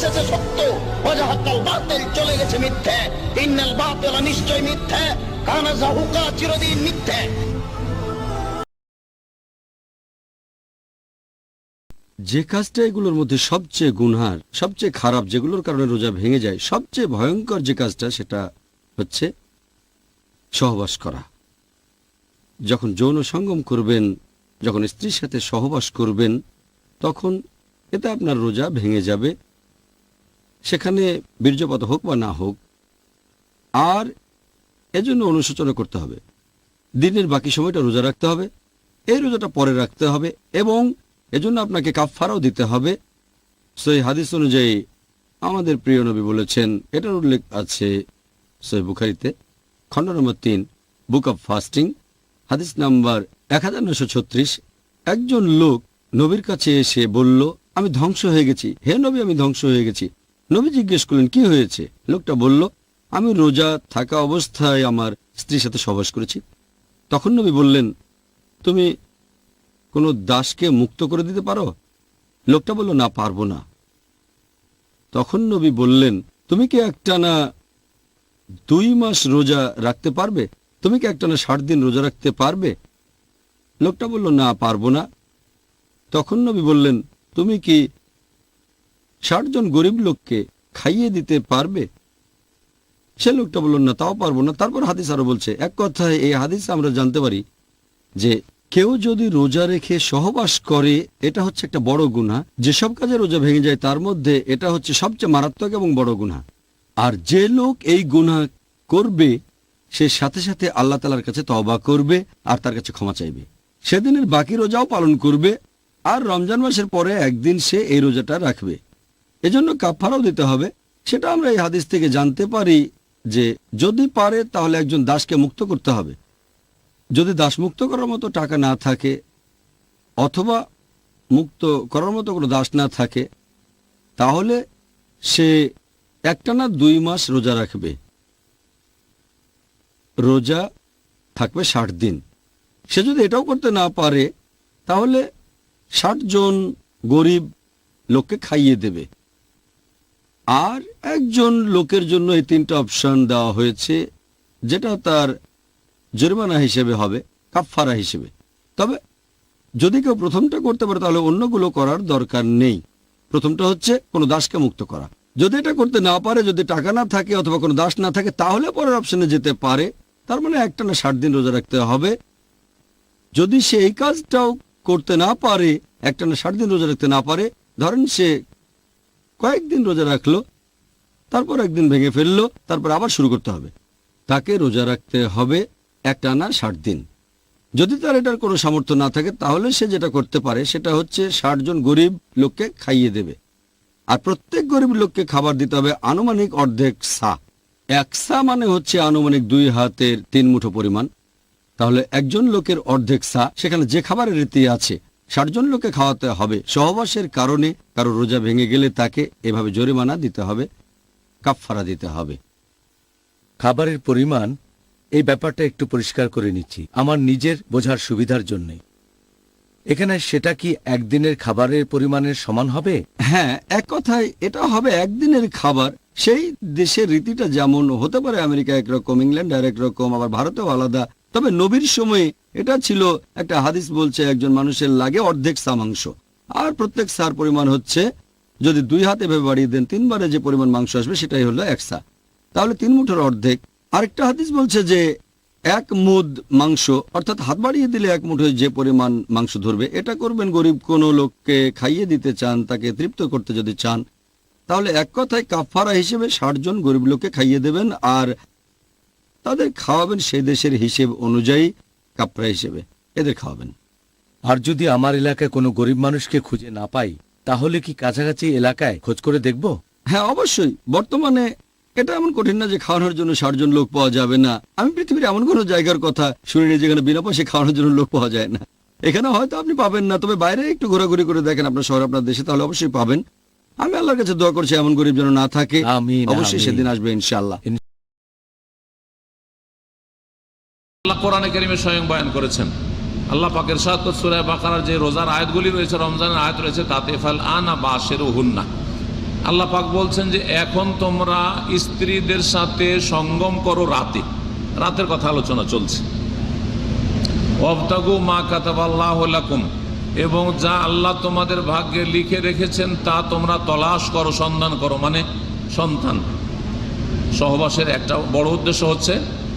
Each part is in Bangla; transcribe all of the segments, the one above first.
এসেছে সত্য। বাতিল, চলে গেছে মিথ্যে। ইন্নাল বাতিল নিশ্চয় মিথ্যে। কানা জাহুকা চিরদিন মিথ্যে। যে কাজটা এগুলোর মধ্যে সবচেয়ে গুনহার, সবচেয়ে খারাপ, যেগুলোর কারণে রোজা ভেঙে যায়, সবচেয়ে ভয়ঙ্কর যে কাজটা, সেটা হচ্ছে সহবাস করা। যখন যৌন সঙ্গম করবেন, যখন স্ত্রীর সাথে সহবাস করবেন, তখন এতে আপনার রোজা ভেঙে যাবে। সেখানে বীর্যপাত হোক বা না হোক, আর এজন্য অনুশোচনা করতে হবে। দিনের বাকি সময়টা রোজা রাখতে হবে, এই রোজাটা পরে রাখতে হবে এবং এজন্য আপনাকে কাফফারাও দিতে হবে। সেই হাদিস অনুযায়ী আমাদের প্রিয় নবী বলেছেন, এটার উল্লেখ আছে সই বুখারিতে, খণ্ড নম্বর তিন, বুক অব ফাস্টিং, হাদিস নাম্বার এক হাজার নশো ছত্রিশ। একজন লোক নবীর কাছে এসে বলল, আমি ধ্বংস হয়ে গেছি। হে নবী, আমি ধ্বংস হয়ে গেছি। নবী জিজ্ঞেস করলেন, কি হয়েছে? লোকটা বলল, আমি রোজা থাকা অবস্থায় আমার স্ত্রীর সাথে সবাস করেছি। তখন নবী বললেন, তুমি কোনো দাসকে মুক্ত করে দিতে পারো? লোকটা বলল, না, পারব না। তখন নবী বললেন, তুমি কি একটানা দুই মাস রোজা রাখতে পারবে? তুমি কি একটানা ষাট দিন রোজা রাখতে পারবে? লোকটা বলল, না, পারব না। তখন নবী বললেন, তুমি কি ষাট জন গরিব লোককে খাইয়ে দিতে পারবে? সে লোকটা বলল, না, তাও পারব না। তারপর হাদিস আরও বলছে, এক কথায় এই হাদিস আমরা জানতে পারি যে কেউ যদি রোজা রেখে সহবাস করে, এটা হচ্ছে একটা বড় গুণা যেসব কাজে রোজা ভেঙে যায়, তার মধ্যে এটা হচ্ছে সবচেয়ে মারাত্মক এবং বড় গুণা আর যে লোক এই গুণা করবে, সে সাথে সাথে আল্লাহ তালার কাছে তবা করবে আর তার কাছে ক্ষমা চাইবে। সেদিনের বাকি রোজাও পালন করবে আর রমজান মাসের পরে একদিন সে এই রোজাটা রাখবে। এজন্য কাফারাও দিতে হবে। সেটা আমরা এই হাদিস থেকে জানতে পারি যে যদি পারে তাহলে একজন দাসকে মুক্ত করতে হবে। যদি দাস মুক্ত করার মতো টাকা না থাকে অথবা মুক্ত করার মতো কোনো দাস না থাকে, তাহলে সে একটানা দুই মাস রোজা রাখবে। রোজা থাকবে ষাট দিন। সে যদি এটাও করতে না পারে, তাহলে ষাট জন গরিব লোককে খাইয়ে দেবে। আর একজন লোকের জন্য এই তিনটা অপশন দেওয়া হয়েছে, যেটা তার জরিমানা হিসেবে হবে, কাফফারা হিসেবে। তবে যদি কেউ প্রথমটা করতে পারে, তাহলে অন্যগুলো করার দরকার নেই। প্রথমটা হচ্ছে কোনো দাসকে মুক্ত করা। যদি এটা করতে না পারে, যদি টাকা না থাকে অথবা কোনো দাস না থাকে, তাহলে পরের অপশনে যেতে পারে। তার মানে একটা না ষাট দিন রোজা রাখতে হবে। যদি সে এই কাজটাও করতে না পারে একটা না ষাট দিন রোজা রাখতে না পারে, ধরেন সে কয়েকদিন রোজা রাখল, তারপর একদিন ভেঙে ফেলল, তারপর আবার শুরু করতে হবে। তাকে রোজা রাখতে হবে একটানা ষাট দিন। যদি তার এটার কোনো সামর্থ্য না থাকে, তাহলে সে যেটা করতে পারে, সেটা হচ্ছে ষাট জন গরিব লোককে খাইয়ে দেবে। আর প্রত্যেক গরিব লোককে খাবার দিতে হবে আনুমানিক অর্ধেক সা। এক সা মানে হচ্ছে আনুমানিক দুই হাতের তিন মুঠো পরিমাণ। তাহলে একজন লোকের অর্ধেক সা, সেখানে যে খাবারের রীতি আছে ষাট জন লোকে খাওয়াতে হবে। সহবাসের কারণে কারও রোজা ভেঙে গেলে তাকে এভাবে জরিমানা দিতে হবে কাফফারা দিতে হবে। খাবারের পরিমাণ এই ব্যাপারটা একটু পরিষ্কার করে নিচ্ছি। আমার নিজের বোঝার সুবিধার জন্যে। এখানে সেটা কি একদিনের খাবারের পরিমাণের সমান হবে? হ্যাঁ এক কথায় এটা হবে একদিনের খাবার। সেই দেশের রীতিটা যেমন হতে পারে আমেরিকা একরকম ইংল্যান্ড আর একরকম আবার ভারতেও আলাদা। তবে নবীর সময়ে এটা ছিল একটা হাদিস বলছে, একজন মানুষের লাগে অর্ধেক সা মাংস। আর প্রত্যেক সার পরিমাণ হচ্ছে, যদি দুই হাতে ভেবে বাড়িয়ে দেন, তিনবারে যে পরিমাণ মাংস আসবে সেটাই হলো এক সা তাহলে তিন মুঠোর অর্ধেক। আরেকটা হাদিস বলছে যে এক মুদ মাংস, অর্থাৎ হাত বাড়িয়ে দিলে এক মুঠোয় যে পরিমাণ মাংস ধরবে, এটা করবেন গরিব কোনো লোককে খাইয়ে দিতে চান, তাকে তৃপ্ত করতে যদি চান, তাহলে এক কথায় কাফারা হিসেবে ষাট জন গরিব লোককে খাইয়ে দেবেন, আর তাদের খাওয়াবেন সেই দেশের হিসেব অনুযায়ী কাপড়া হিসেবে। এদের খাওয়াবেন। আর যদি আমার এলাকায় কোনো গরিব মানুষকে খুঁজে না পাই তাহলে কি কাছাকাছি এলাকায় খোঁজ করে দেখব? হ্যাঁ অবশ্যই। বর্তমানে এটা এমন কঠিন না যে খাওয়ানোর জন্য ষাট জন লোক পাওয়া যাবে না। আমি পৃথিবীর এমন কোনো জায়গার কথা শুনিনি যেখানে বিনা পয়সা খাওয়ানোর জন্য লোক পাওয়া যায় না। এখানে হয়তো আপনি পাবেন না তবে বাইরে একটু ঘোরাঘুরি করে দেখেন আপনার শহর আপনার দেশে তাহলে অবশ্যই পাবেন। আমি আল্লাহর কাছে দোয়া করছি এমন গরিব যেন না থাকে। অবশ্যই সেদিন আসবে ইনশাআল্লাহ। আল্লাহ কোরআনে কারিমে স্বয়ং বয়ান করেছেন। আল্লাহ পাকের সাত সুরায় বাকারার যে রোজার আয়াতগুলি রয়েছে, রমজানের আয়াত রয়েছে, তাতে ফাল আনা বা হুন্না আল্লাহ পাক বলছেন যে, এখন তোমরা স্ত্রীদের সাথে সঙ্গম করো রাতে। রাতের কথা আলোচনা চলছে। অবতাগু মা কাতাবাল্লাহ লাকুম, এবং যা আল্লাহ তোমাদের ভাগ্যে লিখে রেখেছেন, তা তোমরা তলাশ করো, সন্ধান করো। মানে সন্তান। সহবাসের একটা বড় উদ্দেশ্য হচ্ছে,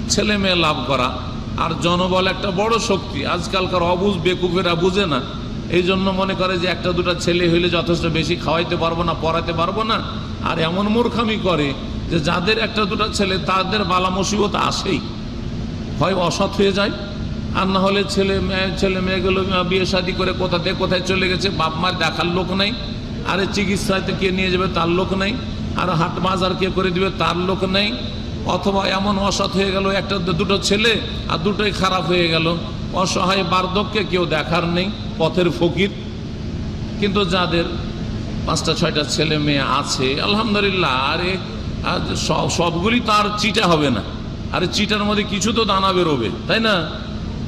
ছেলে মেয়ে লাভ করা। আর জনবল একটা বড় শক্তি। আজকালকার অবুজ, বেকুফেরা বুঝে না। এই জন্য মনে করে যে একটা দুটা ছেলে হইলে যথেষ্ট বেশি খাওয়াইতে পারব না, পড়াতে পারব না। আর এমন মূর্খামি করে যে যাদের একটা দুটা ছেলে, তাদের বালা মুসিবত আসেই। হয় অসৎ হয়ে যায়, আর না হলে ছেলে মেয়ে, ছেলে মেয়েগুলো বিয়ে শাদি করে কোথাতে কোথায় চলে গেছে, বাপ মার দেখার লোক নাই। আরে চিকিৎসাতে কে নিয়ে যাবে তার লোক নেই। আর হাট বাজার কে করে দিবে তার লোক নেই। অথবা এমন অসৎ হয়ে গেল, একটা দুটো ছেলে আর দুটোই খারাপ হয়ে গেল। অসহায় বার্ধক্যে কেউ দেখার নেই, পথের ফকির। কিন্তু যাদের পাঁচটা, ছয়টা ছেলে মেয়ে আছে, আলহামদুলিল্লাহ, আরে সবগুলি তার চিটা হবে না। আরে চিটার মধ্যে কিছু তো দানা বেরোবে, তাই না?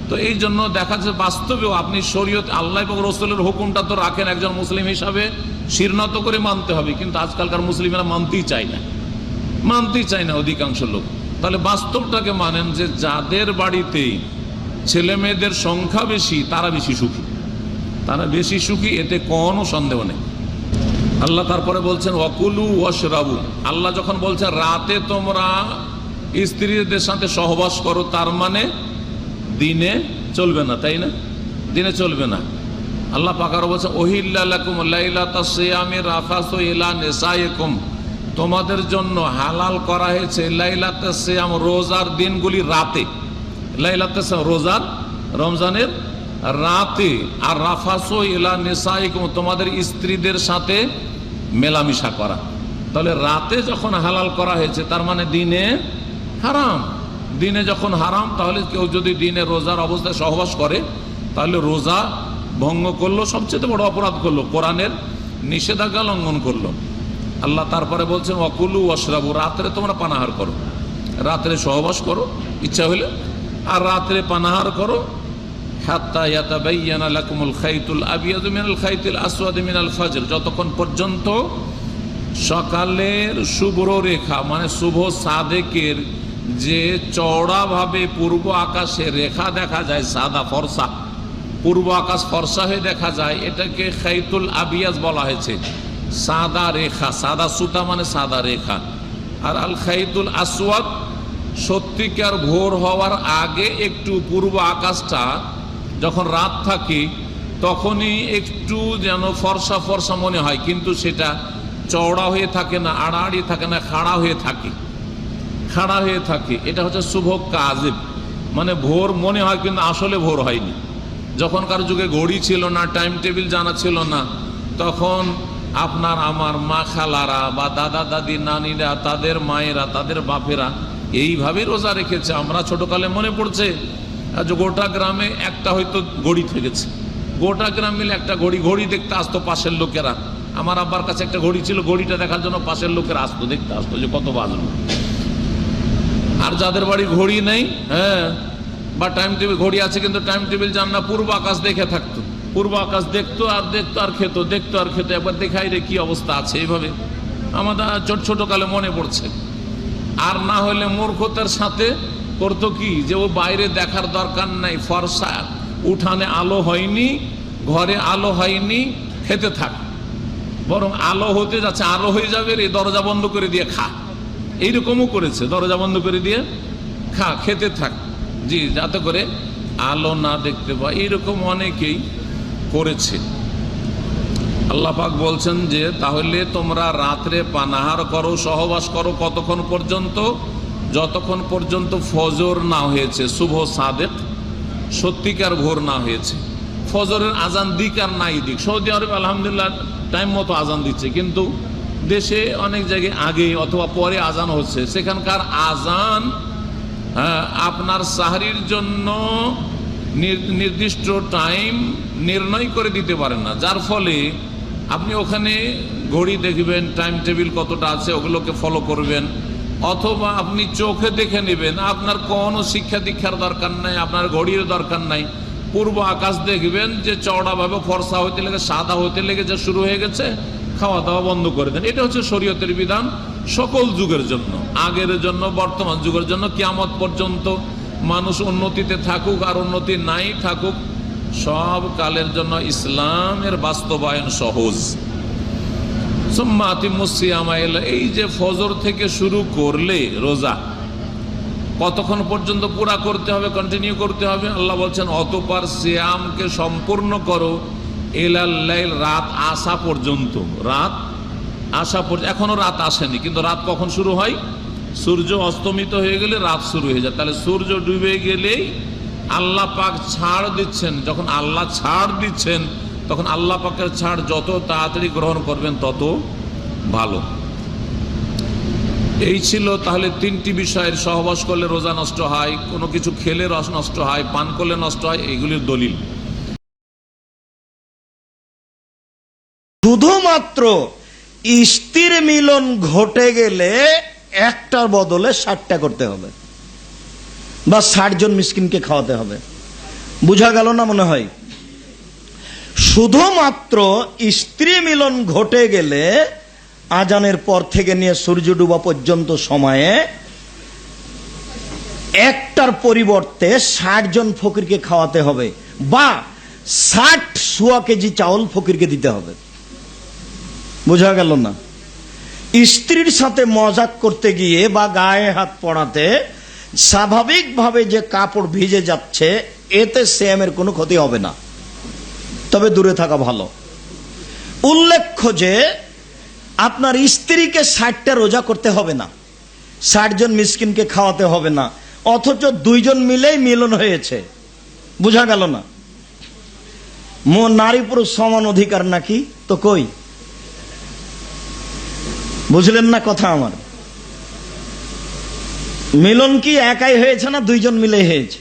তো এই জন্য দেখা যাচ্ছে বাস্তবেও আপনি শরীয়ত, আল্লাহ রসুলের হুকুমটা তো রাখেন একজন মুসলিম হিসাবে শীর্ণত করে মানতে হবে। কিন্তু আজকালকার মুসলিমেরা মানতেই চায় না। মানতেই চায় না অধিকাংশ লোক। তাহলে বাস্তবটাকে মানেন যে যাদের বাড়িতে ছেলে মেয়েদের সংখ্যা বেশি, তারা বেশি সুখী। তারা বেশি সুখী, এতে কোনো সন্দেহ নেই। আল্লাহ তারপরে বলছেন অকুলু ওয়াশরাবু। আল্লাহ যখন বলছেন, রাতে তোমরা স্ত্রীদের সাথে সহবাস করো, তার মানে দিনে চলবে না, তাই না? দিনে চলবে না। আল্লাহ পাকার বলছে ওহিল্লাকুম লাইলাতাসিয়ামি রাফাসু ইলা নিসাইকুম। তোমাদের জন্য হালাল করা হয়েছে লাইলাতে রোজার দিনগুলি রাতে। লাইলাতে রোজার রমজানের রাতে। আর রাফাসো ইলা নিসাইকুম, তোমাদের স্ত্রীদের সাথে মেলামেশা করা। তাহলে রাতে যখন হালাল করা হয়েছে, তার মানে দিনে হারাম। দিনে যখন হারাম, তাহলে কেউ যদি দিনে রোজার অবস্থায় সহবাস করে, তাহলে রোজা ভঙ্গ করল, সবচেয়ে বড় অপরাধ করল, কোরআনের নিষেধাজ্ঞা লঙ্ঘন করল। আল্লাহ তারপরে বলছেন অকুলু অশরাবু রাত্রে তোমরা পানাহার করো। রাত্রে সহবাস করো, ইচ্ছা হইলে। আর রাত্রে পানাহার করো। যতক্ষণ পর্যন্ত সকালের শুভ্র রেখা মানে শুভ সাদেকের যে চওড়াভাবে পূর্ব আকাশে রেখা দেখা যায়, সাদা ফর্সা, পূর্ব আকাশ ফর্সা হয়ে দেখা যায়, এটাকে খাইতুল আবিয়াজ বলা হয়েছে। সাদা রেখা, সাদা সুতা মানে সাদা রেখা। আর আল খাইতুল আসওয়াদ সত্যিকার ভোর হওয়ার আগে একটু পূর্ব আকাশটা যখন রাত থাকে, তখনই একটু যেন ফর্সা ফর্সা মনে হয়, কিন্তু সেটা চওড়া হয়ে থাকে না, আড়াআড়ি থাকে না, খাড়া হয়ে থাকে। খাড়া হয়ে থাকে। এটা হচ্ছে শুভ কাজেব মানে ভোর মনে হয় কিন্তু আসলে ভোর হয়নি। যখনকার যুগে ঘড়ি ছিল না টাইম টেবিল জানা ছিল না, তখন আপনার, আমার মা খালারা বা দাদা, দাদি, নানিরা, তাদের মায়েরা, তাদের বাপেরা এইভাবে রোজা রেখেছে। আমরা ছোটকালে মনে পড়ছে গোটা গ্রামে একটা হয়তো ঘড়ি থেকেছে। গোটা গ্রাম মিলে একটা ঘড়ি ঘড়ি দেখতে আসতো পাশের লোকেরা। আমার আব্বার কাছে একটা ঘড়ি ছিল ঘড়িটা দেখার জন্য পাশের লোকেরা আসতো, দেখতে আসতো যে কত বাজলো। আর যাদের বাড়ি ঘড়ি নেই হ্যাঁ বা টাইম টেবিল ঘড়ি আছে কিন্তু টাইম টেবিল জান না পূর্ব আকাশ দেখে থাকতো। পূর্ব আকাশ দেখতো আর দেখতো আর খেতো, দেখতো আর খেতো। একবার দেখাই রে কি অবস্থা আছে এইভাবে। আমাদের ছোট ছোট কালে মনে পড়ছে। আর না হলে মূর্খতার সাথে করতো কি? যে ও বাইরে দেখার দরকার নাই, ফর্সা। উঠানে আলো হয়নি, ঘরে আলো হয়নি, খেতে থাক। বরং আলো হতে যাচ্ছে, আলো হয়ে যাবে রে, দরজা বন্ধ করে দিয়ে খা। এইরকমও করেছে, দরজা বন্ধ করে দিয়ে খা, খেতে থাক। জি, যাতে করে আলো না দেখতে পাই এইরকম অনেকেই করেছে। আল্লাহ পাক বলছেন যে তাহলে তোমরা রাত্রে পানাহার করো সহবাস করো কতক্ষণ পর্যন্ত? যতক্ষণ পর্যন্ত ফজর না হয়েছে শুভ সাদেক সত্যিকার ভোর না হয়েছে। ফজরের আজান দিক আর নাই দিক। সৌদি আরব আলহামদুলিল্লাহ টাইম মতো আজান দিচ্ছে কিন্তু দেশে অনেক জায়গায় আগে অথবা পরে আজান হচ্ছে। সেখানকার আজান হ্যাঁ, আপনার সাহারির জন্য নির্দিষ্ট টাইম নির্ণয় করে দিতে পারেন না। যার ফলে আপনি ওখানে ঘড়ি দেখবেন টাইম টেবিল কতটা আছে ওগুলোকে ফলো করবেন, অথবা আপনি চোখে দেখে নেবেন, আপনার কোনো শিক্ষা দীক্ষার দরকার নাই, আপনার ঘড়ির দরকার নাই। পূর্ব আকাশ দেখবেন যে চওড়াভাবে ফর্সা হইতে লেগে, সাদা হইতে লেগে যে শুরু হয়ে গেছে, খাওয়া দাওয়া বন্ধ করে দেন। এটা হচ্ছে শরীয়তের বিধান সকল যুগের জন্য, আগের জন্য, বর্তমান যুগের জন্য, কিয়ামত পর্যন্ত। মানুষ উন্নতিতে থাকুক আর উন্নতি নাই থাকুক, সব কালের জন্য ইসলামের বাস্তবায়ন সহজ। এই যে ফজর থেকে শুরু করলে রোজা, কতক্ষণ পর্যন্ত পুরা করতে হবে কন্টিনিউ করতে হবে? আল্লাহ বলছেন, অতপার সিয়ামকে সম্পূর্ণ করো এলাল্লাইল রাত আসা পর্যন্ত। রাত আসা পর্যন্ত, এখনও রাত আসেনি, কিন্তু রাত কখন শুরু হয়? সূর্য অস্তমিত হয়ে গেলে রাত শুরু হয়ে যায়। তাহলে সূর্য ডুবে গেলেই আল্লাহ পাক ছাড় দিচ্ছেন। যখন আল্লাহ ছাড় দিচ্ছেন, তখন আল্লাহ পাকের ছাড় যত তাড়াতাড়ি গ্রহণ করবেন, তত ভালো। এই ছিল তাহলে তিনটি বিষয়ের সহবাস করলে রোজা নষ্ট হয়, কোনো কিছু খেলে রস নষ্ট হয়, পান করলে নষ্ট হয়, এইগুলির দলিল। শুধুমাত্র স্ত্রীর মিলন ঘটে গেলে একটার বদলে ষাটটা করতে হবে। বা ষাট জন মিসকিনকে খাওয়াতে হবে। বুঝা গেল না মনে হয়? শুধুমাত্র স্ত্রী মিলন ঘটে গেলে আজানের পর থেকে নিয়ে সূর্য ডুবা পর্যন্ত সময়ে একটার পরিবর্তে ষাট জন ফকিরকে খাওয়াতে হবে বা ষাট সোয়া কেজি চাউল ফকিরকে দিতে হবে। বোঝা গেল না? স্ত্রীর সাথে মজাক করতে গিয়ে বা গায়ে হাত পড়াতে, স্বাভাবিকভাবে যে কাপড় ভিজে যাচ্ছে, এতে শ্যামের কোনো ক্ষতি হবে না। তবে দূরে থাকা ভালো। উল্লেখ্য যে, আপনার স্ত্রীকে ষাটটা রোজা করতে হবে না। ষাট জন মিসকিনকে খাওয়াতে হবে না। অথচ দুইজন মিলেই মিলন হয়েছে। বোঝা গেল না? নারী পুরুষ সমান অধিকার নাকি? তো কই? বুঝলেন না কথা আমার? মিলন কি একাই হয়েছে না দুইজন মিলে হয়েছে?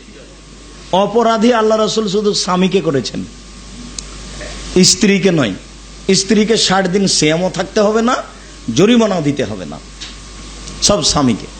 অপরাধী আল্লাহ রসুল শুধু স্বামীকে করেছেন। স্ত্রীকে নয়, স্ত্রীকে ষাট দিন শ্যামও থাকতে হবে না, জরিমানাও দিতে হবে না। সব স্বামীকে।